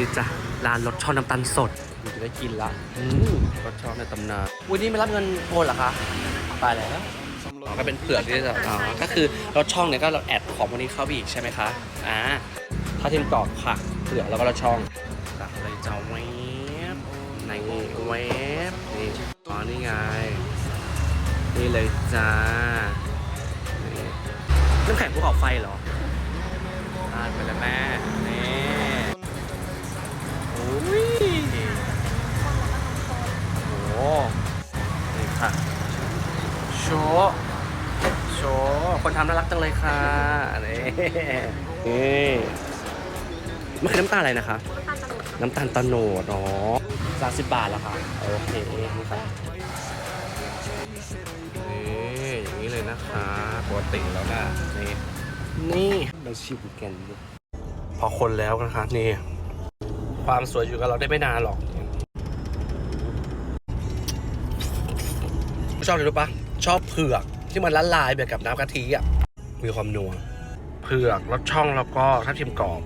นี่จ้ะร้านรสช่องน้ำตาลสดอยู่จะได้กินละอืมรสช่องในตำนานวันนี้ไม่รับเงินโอนเหรอคะไปแล้วอ๋อก็เป็นเผือกที่จะอ๋อก็คือรสช่องเนี่ยก็เราแอดของพวกนี้เข้าไปอีกใช่ไหมคะอ่าถ้าทีมกรอบค่ะเผือกแล้วก็รสช่องตักเลยจะเวฟในเวฟนี่อ๋อนี่ไงนี่เลยจ้านี่น้ำแข็งภูเขาไฟเหรอทานไปเลยแม่ ค่ะโชว์โชว์คนทำน่ารักจังเลยค่ะนี่นี่มันคือน้ำตาลอะไรนะคะ น้ำตาลตะโนดเนาะสามสิบบาทแล้วค่ะ โอเคนี่ค่ะนี่อย่างนี้เลยนะคะปกติแล้วนะนี่นี่เราชิมกันดูพอคนแล้วนะคะนี่ ความสวยอยู่กับเราได้ไม่นานหรอก ชอบเลยรู้ปะชอบเผือกที่มันละลายแบบกับน้ำกะทิอะมีความนัวเผือกรสช่องแล้วก็ทับทิมกรอบ